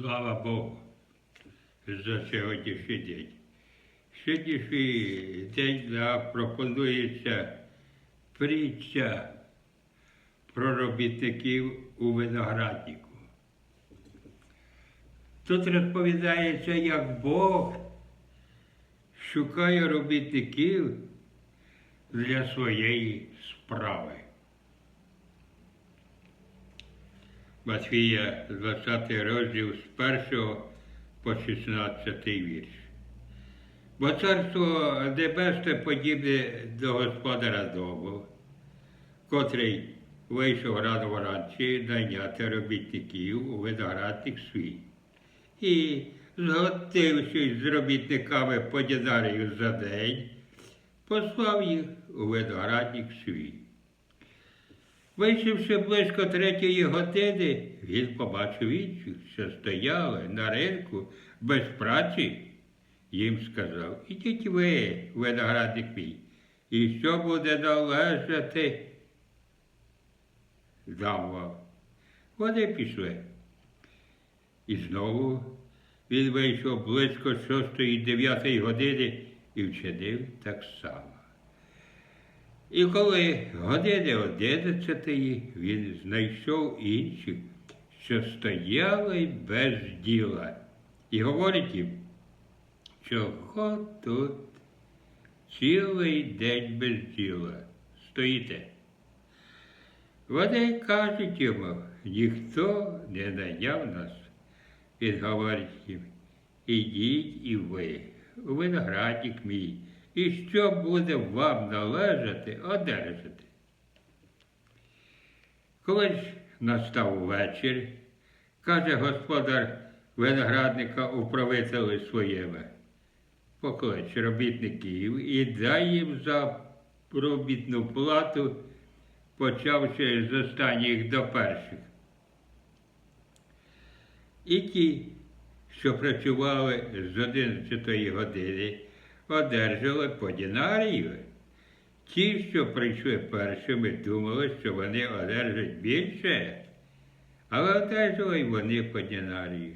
Слава Богу за сьогоднішній день. Сьогоднішній день нам пропонується притча про робітників у винограднику. Тут розповідається, як Бог шукає робітників для своєї справи. Матвія, 20 розділ з 1 по 16 вірш. Бо царство небесне подібне до господара дому, котрий вийшов рано вранці найняти робітників у виноградник свій. І, згодившись з робітниками по динарію за день, послав їх у виноградник свій. Вийшовши близько третьої години, він побачив інших, що стояли на ринку без праці. Їм сказав, ідіть ви, виноградник мій, і що буде належати, дам вам. Вони пішли. І знову він вийшов близько шостої дев'ятої години і вчинив так само. І коли години одинадцятої він знайшов інших, що стояли без діла, і говорить їм, чого тут цілий день без діла стоїте. Вони кажуть йому, ніхто не найняв нас. Він говорить їм, ідіть і ви, у виноградник мій, і що буде вам належати, одержите. Коли ж настав вечір, каже господар виноградника управителю своєму, поклич робітників і дай їм за робітну плату, почавши з останніх до перших. І ті, що працювали з 11 години, одержали по динарію. Ті, що прийшли першими, думали, що вони одержать більше, але одержали й вони по динарію.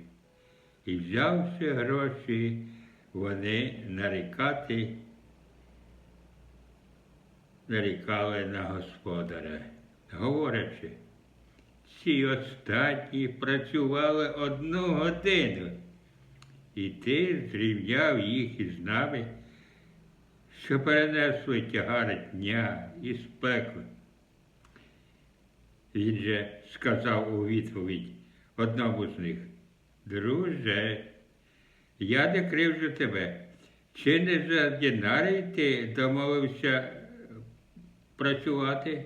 І взявши гроші, вони нарікати, нарікали на господаря, говорячи, ці останні працювали одну годину, і ти зрівняв їх із нами, що перенесли тягари дня і спекли. Він же сказав у відповідь одному з них, друже, я не кривжу тебе. Чи не за динарій ти домовився працювати?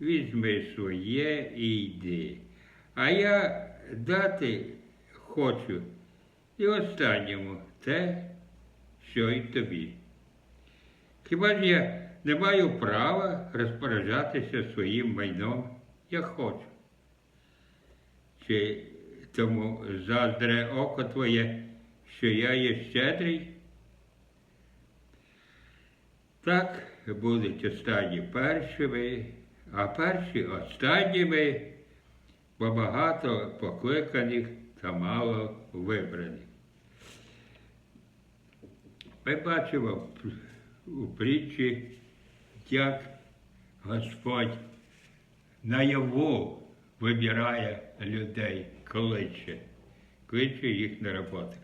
Візьми своє і йди. А я дати хочу і останньому те, що й тобі. Хіба ж я не маю права розпоряджатися своїм майном, як хочу? Чи тому заздре око твоє, що я є щедрий? Так будуть останні першими, а перші останніми, бо багато покликаних та мало вибраних. Ми бачимо у притчі, як Господь наяву вибирає людей, кличе, кличе їх на роботу.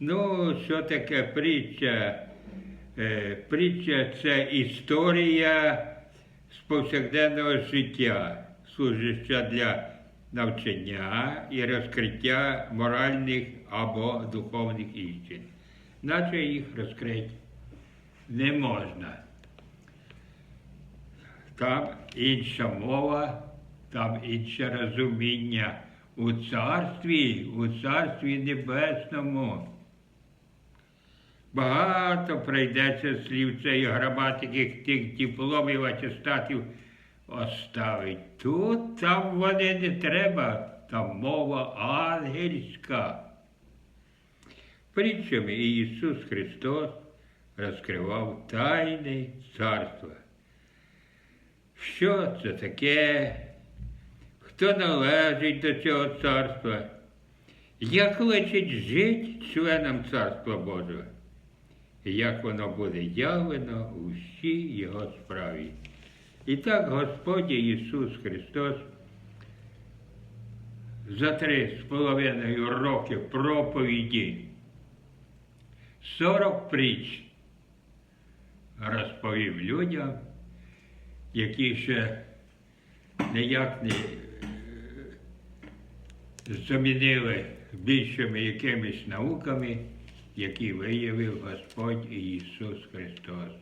Ну, що таке притча? Е, Притча це історія з повсякденного життя, служаща для навчання і розкриття моральних або духовних істин. Наче їх розкрити не можна. Там інша мова, там інше розуміння у царстві, у царстві небесному. Багато прийдеться слів цієї граматики, тих дипломів, атестатів оставить. Тут там вони не треба, там мова ангельська. Притчами Ісус Христос розкривав тайни царства. Що це таке? Хто належить до цього царства? як личить жить членам Царства Божого, як воно буде явлено у всій Його справі. І так Господь Ісус Христос за три з половиною роки проповіді 40 притч розповів людям, які ще ніяк не е, замінили більшими якимись науками, які виявив Господь Ісус Христос.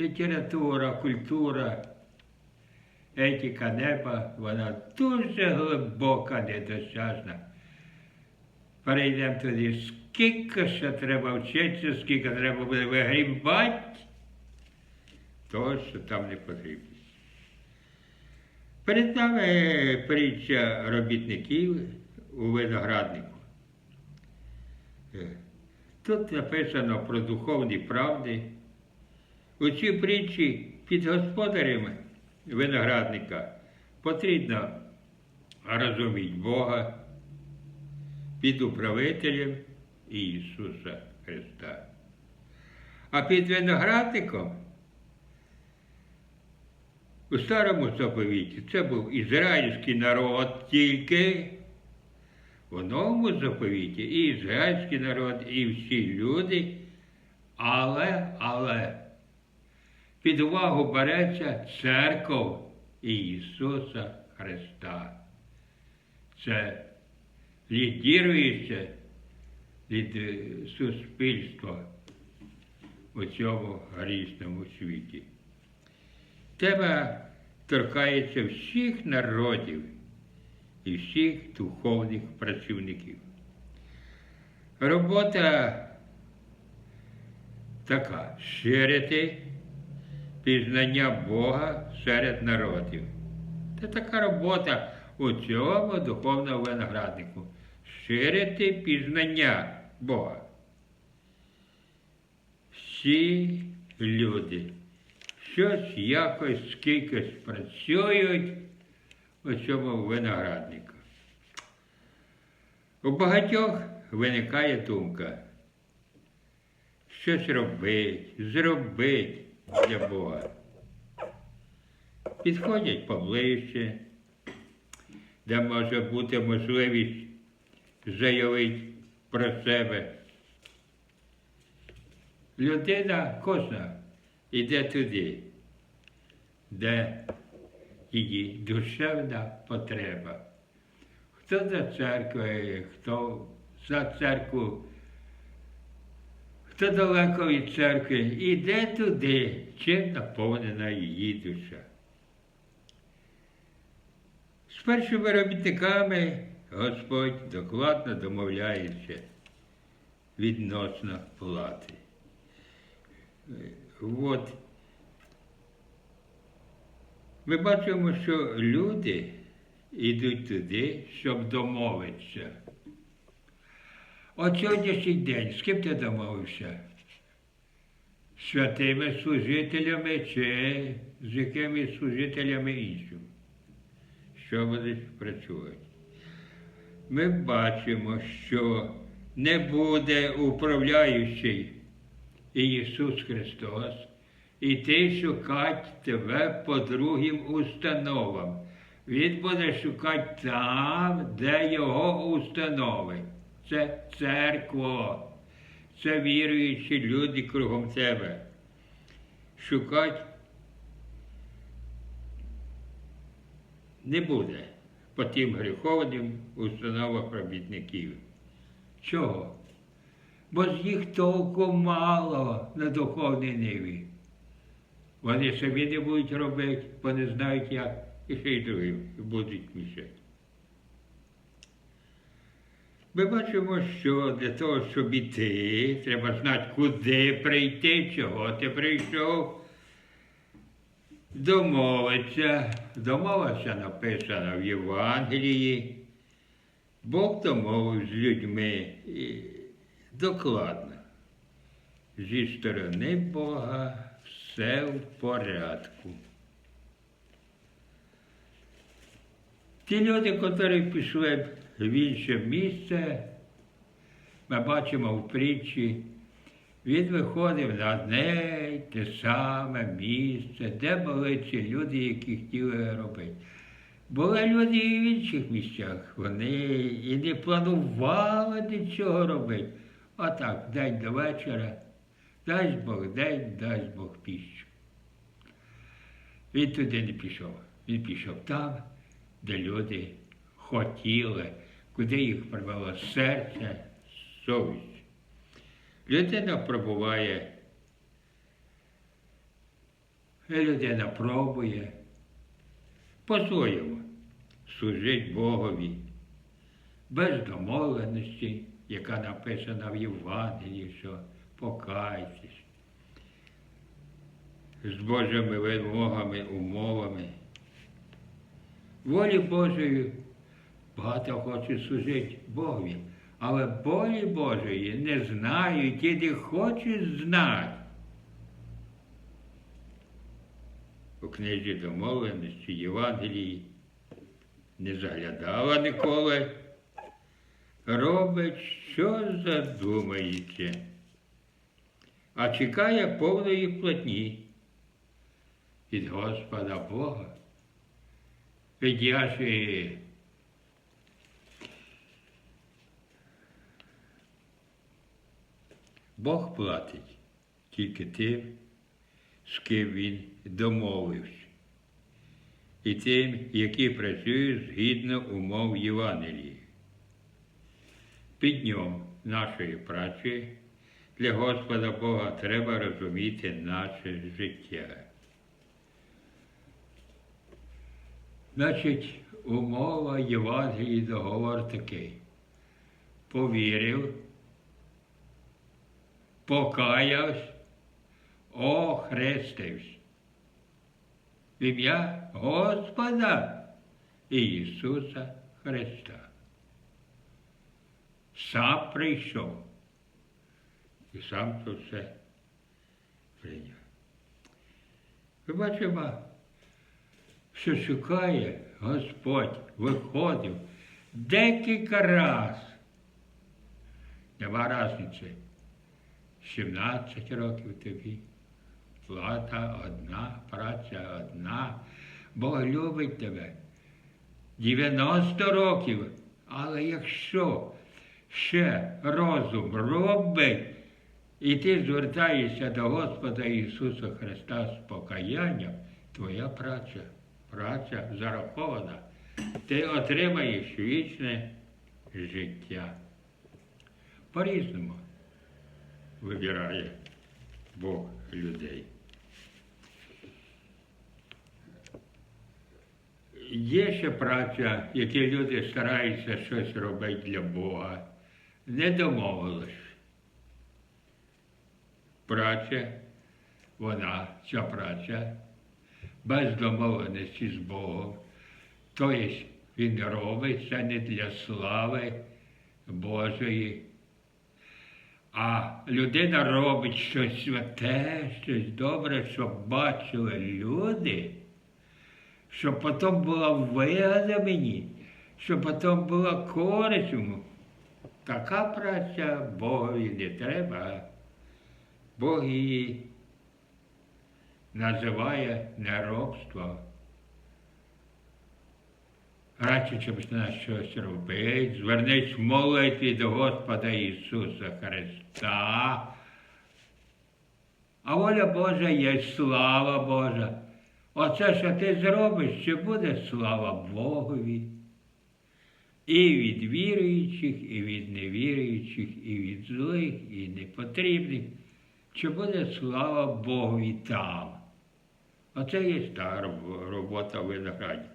Література, культура, етика неба, вона дуже глибока, недосяжна. Перейдемо тоді, скільки ще треба вчитися, скільки треба буде вигрібати, того, що там не потрібно. Перед нами притча робітників у винограднику. Е, Тут написано про духовні правди. У цій притчі під господарями виноградника потрібно розуміти Бога, під управителем Ісуса Христа. А під виноградником у старому заповіті це був ізраїльський народ тільки. У новому заповіті і ізраїльський народ, і всі люди, але, але під увагу береться церков Ісуса Христа. Це лідірується від е, суспільства у цьому грісному світі. Тема торкається всіх народів і всіх духовних працівників. Робота така ширити пізнання Бога серед народів. Це така робота у цьому духовному винограднику. Ширити пізнання Бога. Всі люди щось якось скількись працюють у цьому винограднику. У багатьох виникає думка, щось робить, зробить для Бога. Підходять поближче, де може бути можливість заявити про себе. Людина кожна йде туди, де її душевна потреба. Хто за церквою, хто за церкву, хто далеко від церкви, іде туди, чим наповнена її душа. З першими робітниками Господь докладно домовляється відносно плати. От ми бачимо, що люди йдуть туди, щоб домовитися. От сьогоднішній день з ким ти домовився? Святими служителями чи з якимись служителями іншими? Що будеш працювати? Ми бачимо, що не буде управляючий Ісус Христос, іти шукати тебе по другим установам. Він буде шукати там, де його установи. Це церква, це віруючі люди кругом тебе. Шукати не буде по тим гріховним установах робітників. Чого? Бо з їх толку мало на духовній ниві. Вони собі не будуть робити, бо не знають як, і ще й другим будуть мішати. Ми бачимо, що для того, щоб іти, треба знати, куди прийти, чого ти прийшов. Домовиться, домовився написано в Євангелії. Бог домовив з людьми докладно. Зі сторони Бога все в порядку. Ті люди, які пішли в інше місце, ми бачимо в притчі, він виходив на одне те саме місце, де були ці люди, які хотіли робити. Були люди і в інших місцях. Вони і не планували нічого робити. Отак, день до вечора, дасть Бог день, дасть Бог піщу. Він туди не пішов. Він пішов там, де люди хотіли, куди їх привело серце, совість. Людина пробуває, людина пробує по-своєму служить Богові, без домовленості, яка написана в Євангелії, що покайтесь, з Божими вимогами, умовами. Волі Божої багато хочуть служити Богові, але волі Божої не знають і не хочуть знати. У книзі домовленості Євангелії не заглядала ніколи, робить, що задумається, а чекає повної платні від Господа Бога. Ведь я ж Бог платить тільки тим, з ким він домовився, і тим, які працюють згідно умов Євангелії. Під днем нашої праці для Господа Бога треба розуміти наше життя. Значить, умова Євангелії договор такий. Повірив, покаявся, охрестився. В ім'я Господа Ісуса Христа. Сам прийшов і сам це все прийняв. Ми бачимо, що шукає Господь, виходив декілька раз. Нема різниці. 17 років тобі. Плата одна, праця одна. Бог любить тебе. 90 років. Але якщо ще розум робить, і ти звертаєшся до Господа Ісуса Христа з покаянням, твоя праця, праця зарахована. Ти отримаєш вічне життя. По-різному вибирає Бог людей. Є ще праця, які люди стараються щось робити для Бога. Не домовились. Праця, вона, ця праця, без домовленості з Богом. Тобто він робить це не для слави Божої. А людина робить щось святе, щось добре, щоб бачили люди, щоб потім була вигода мені, щоб потім була користь. Така праця Богові не треба. Бог її називає неробство. Радше, чим на щось робити, звернись в молитві до Господа Ісуса Христа. А воля Божа є слава Божа. Оце, що ти зробиш, чи буде слава Богові. І від віруючих, і від невіруючих, і від злих, і непотрібних. Чи буде слава Богові там? Оце є та робота виноградів.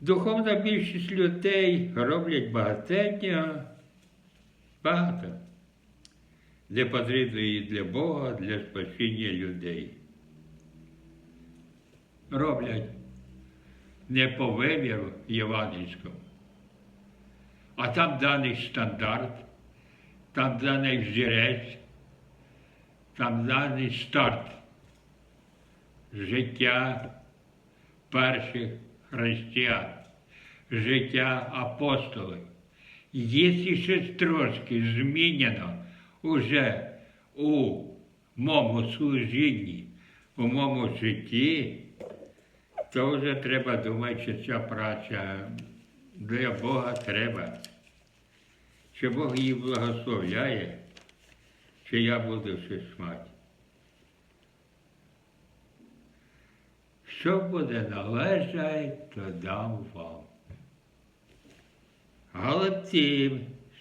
Духовна більшість людей роблять багатення, багато, де потрібно і для Бога, для спасіння людей. Роблять не по виміру євангельському, а там даний стандарт, там даний взірець, там даний старт життя перших християн, життя апостолів. Якщо щось трошки змінено уже у моєму служінні, у моєму житті, то вже треба думати, що ця праця для Бога треба. Що Бог її благословляє, що я буду щось мати. Що буде належать, то дам вам. Але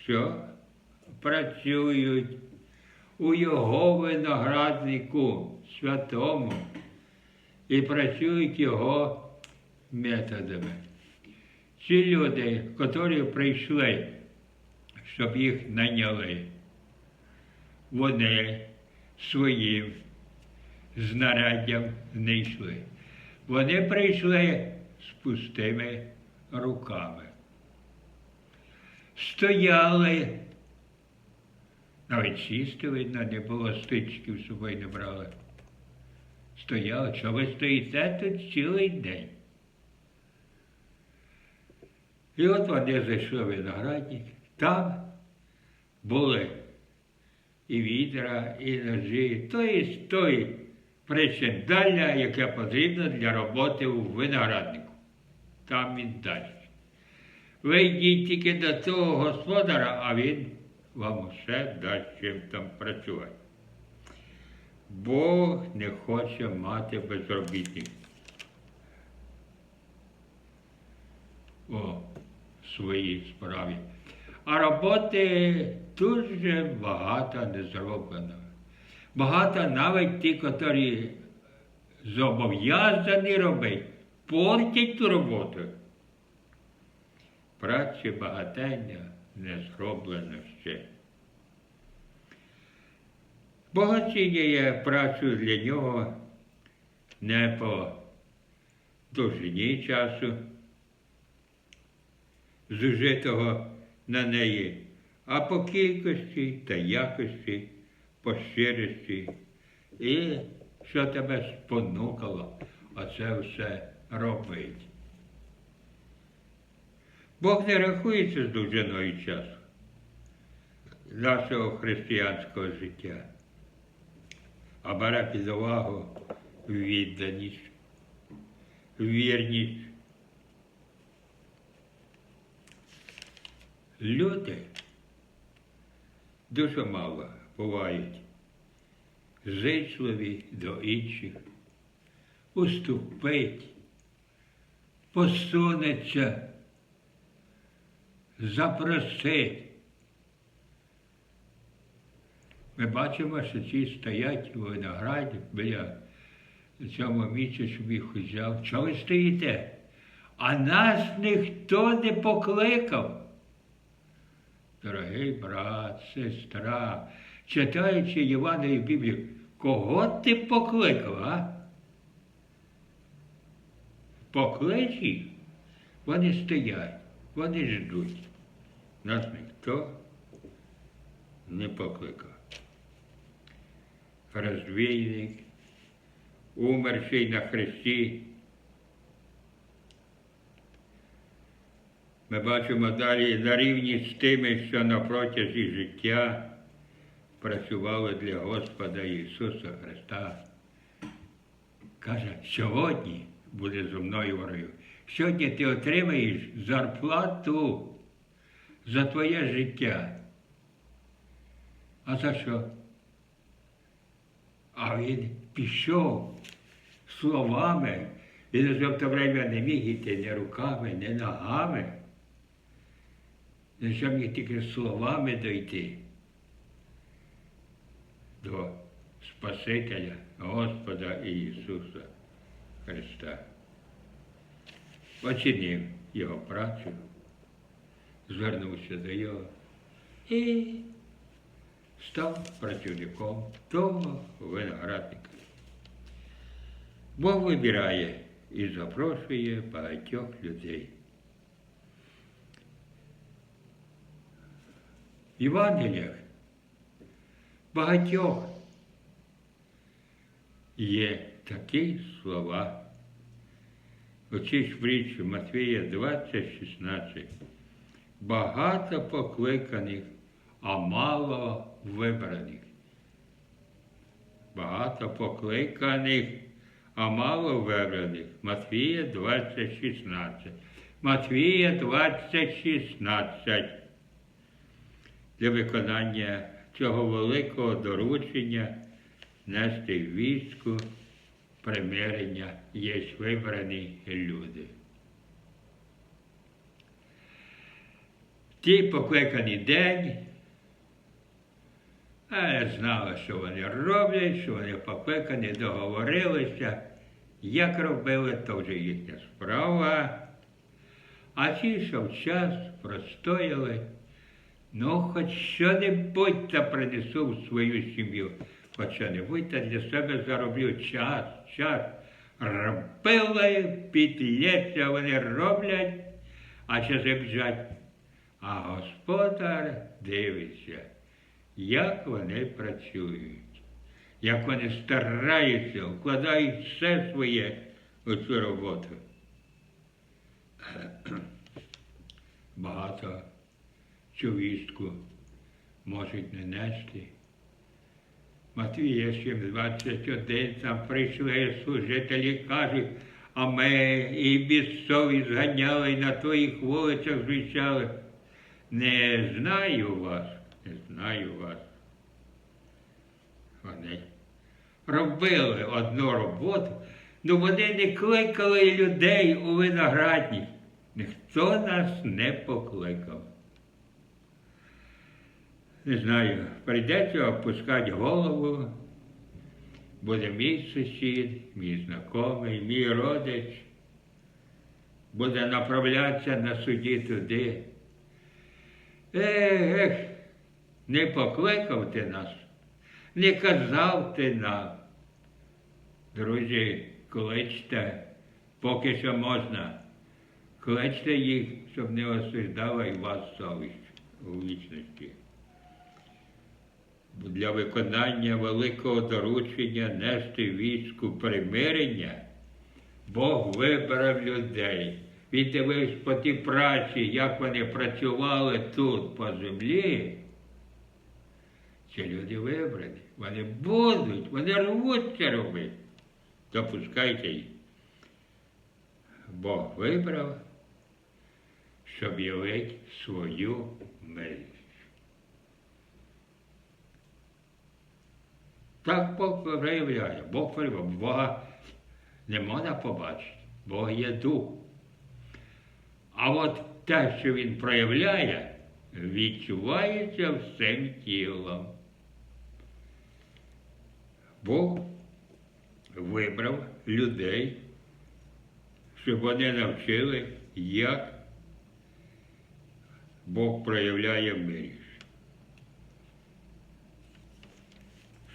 що працюють у його винограднику святому і працюють його методами. Ці люди, які прийшли, щоб їх наняли, вони своїм знаряддям не йшли. Вони прийшли з пустими руками. Стояли, навіть сісти, видно, не було стичків з собою не брали. Стояли, що ви стоїте тут цілий день. І от вони зайшли в виноградник, там були і відра, і ножі, то і той причиндаля, яке потрібно для роботи у винограднику. Там він дасть. Ви йдіть тільки до того господара, а він вам усе дасть чим там працювати. Бог не хоче мати безробітних. О, своїй справі. А роботи дуже багато не зроблено. Багато навіть ті, які зобов'язані робити, портять ту роботу. Праці багатення не зроблено ще. Бог оцінює працю для нього не по довжині часу, зужитого на неї, а по кількості та якості, по щирості і що тебе спонукало оце все робити. Бог не рахується з довжиною часу нашого християнського життя, а бере під увагу відданість, вірність. Люди дуже мало бувають зичливі до інших, уступить, посунеться, запросить. Ми бачимо, що ці стоять у винограді біля цього місця, щоб їх взяв. Чого ви стоїте? А нас ніхто не покликав. Дорогий брат, сестра, читаючи Євангелію Біблію, кого ти покликав, а? Поклич їх, вони стоять, вони ждуть. Нас ніхто не покликав. Розвійник, умерший на хресті. Ми бачимо далі на рівні з тими, що на протязі життя працювали для Господа Ісуса Христа. Каже, сьогодні буде зо мною ворою. Сьогодні ти отримаєш зарплату за твоє життя. А за що? А він пішов словами. Він за те время не міг іти ні руками, ні ногами. Щоб міг тільки словами дойти до Спасителя Господа Ісуса Христа. Оцінив його працю, звернувся до його і став працівником того виноградника. Бог вибирає і запрошує багатьох людей. Євангеліях багатьох є такі слова, у цій ж притчі Матвія 20:16. Багато покликаних, а мало вибраних. Багато покликаних, а мало вибраних. Матвія 20:16. Матвія 20:16. Для виконання цього великого доручення нести війську примирення є вибрані люди. Ті покликаний день, але знали, що вони роблять, що вони покликані, договорилися. Як робили, то вже їхня справа. А ті, що в час простояли, ну, хоч що-небудь та принесу в свою сім'ю, хоч що-небудь та для себе зароблю час, час. Робили, підлється, вони роблять, а часи біжать. А господар дивиться, як вони працюють, як вони стараються, вкладають все своє у цю роботу. Багато цю вістку можуть не нести. Матвія 7,21 там прийшли служителі, кажуть, а ми і бісові зганяли, і на твоїх вулицях звичали. Не знаю вас, не знаю вас. Вони робили одну роботу, але вони не кликали людей у виноградник. Ніхто нас не покликав. Не знаю, прийдеться опускати голову, буде мій сусід, мій знайомий, мій родич, буде направлятися на суді туди. Ех, ех, не покликав ти нас, не казав ти нам. Друзі, кличте, поки що можна. Кличте їх, щоб не осуждала і вас совість у вічності. Для виконання великого доручення нести війську примирення Бог вибрав людей. Він дивився по тій праці, як вони працювали тут по землі. Ці люди вибрані. Вони будуть, вони рвуться робити. Допускайте їх. Бог вибрав, щоб явити свою милість. Так Бог проявляє, Бог проявляє. Бога не можна побачити. Бог є дух. А от те, що він проявляє, відчувається всім тілом. Бог вибрав людей, щоб вони навчили, як Бог проявляє милість.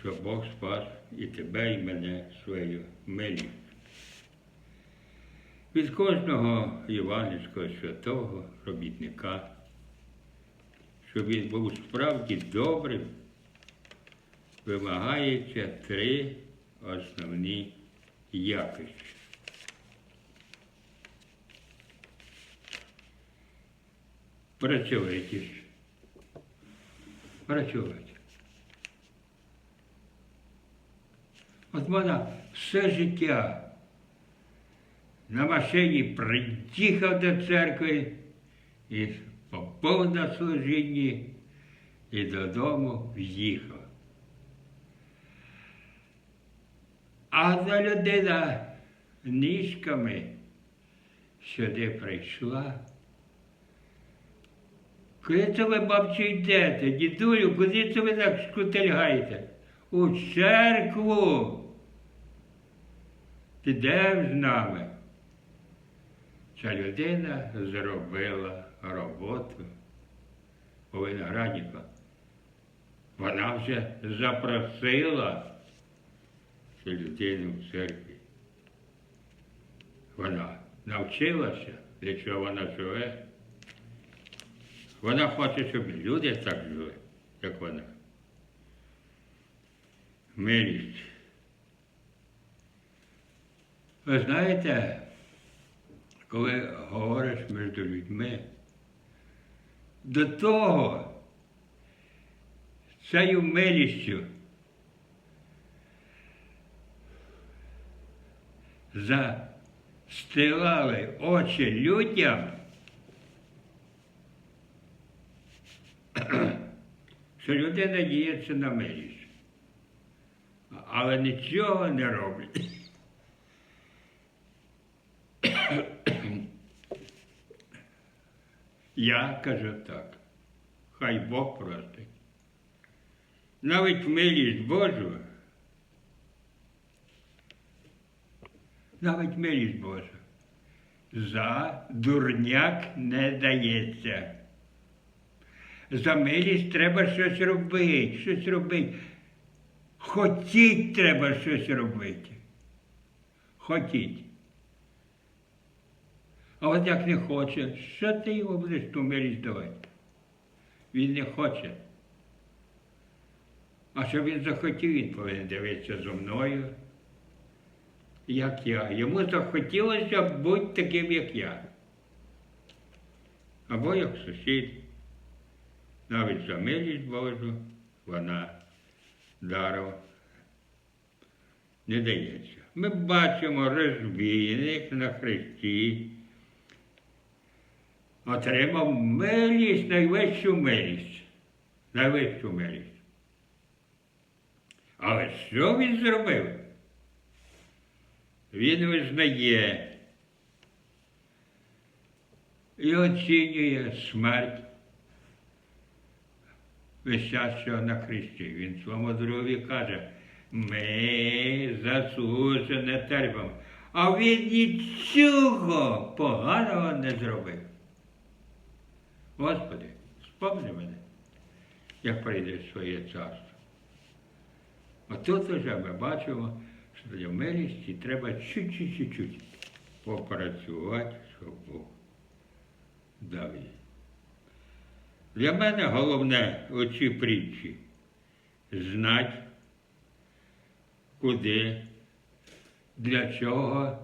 Щоб Бог спас і тебе, і мене своєю милістю. Від кожного євангельського святого робітника, щоб він був справді добрим, вимагається три основні якості. Працьовитість. Працювати. От вона все життя на машині приїхав до церкви і попав на служінні і додому в'їхав. А та людина ніжками сюди прийшла. Куди це ви, бабчі, йдете, дідулю, куди це ви так шкутильгаєте? У церкву. Підеш з нами. Ця людина зробила роботу у винограднику. Вона вже запросила цю людину в церкві. Вона навчилася, для чого вона живе. Вона хоче, щоб люди так жили, як вона. Милість. Ви знаєте, коли говориш між людьми, до того цією милістю застилали очі людям, що людина діється на милість, але нічого не роблять. Я кажу так, хай Бог простить. Навіть милість Божу, навіть милість Божа за дурняк не дається. За милість треба щось робити, щось робити. Хотіть треба щось робити. Хотіть. А от як не хоче, що ти його будеш ту давати? Він не хоче. А щоб він захотів, він повинен дивитися зо мною, як я. Йому захотілося бути таким, як я. Або як сусід. Навіть за милість Божу вона даром не дається. Ми бачимо розбійник на хресті, отримав милість, найвищу милість. Найвищу милість. Але що він зробив? Він визнає і оцінює смерть висящого на хресті. Він своєму другові каже, ми заслужено не терпимо. А він нічого поганого не зробив. Господи, спомни мене, як прийде своє царство. А тут вже ми бачимо, що для милісті треба чуть-чуть-чуть попрацювати, щоб Бог дав їй. Для мене головне у цій притчі знати, куди, для чого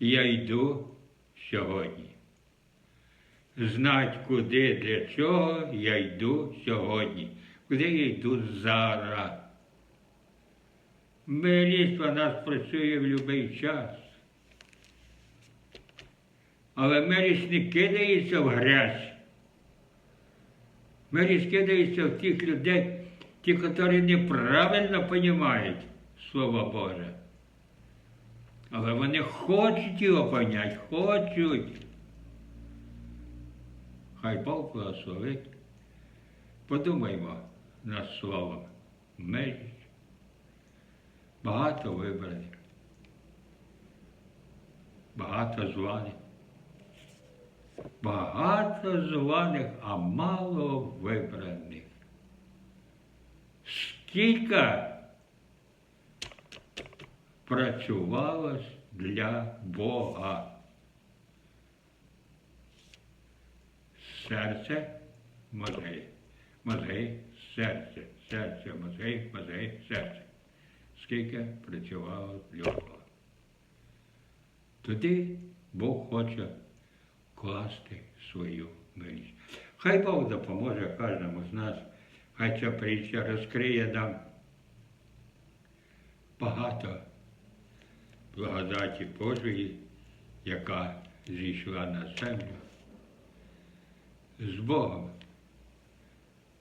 я йду сьогодні. Знати, куди, для чого я йду сьогодні, куди я йду зараз. Милість вона спрацює в будь-який час. Але милість не кидається в грязь. Милість кидається в тих людей, ті, які неправильно розуміють Слово Боже. Але вони хочуть його поняти, хочуть. Хай Бог благословить. Подумаймо над словом милість. Багато вибраних, багато званих. Багато званих, а мало вибраних. Скільки працювалось для Бога. Серце, мозги, мозги, серце, серце, мозги, мозги, серце. Скільки працювало для Тоді Бог хоче класти свою милість. Хай Бог допоможе кожному з нас, хай ця притча розкриє нам багато благодаті Божої, яка зійшла на землю з Богом.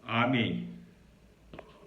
Амінь.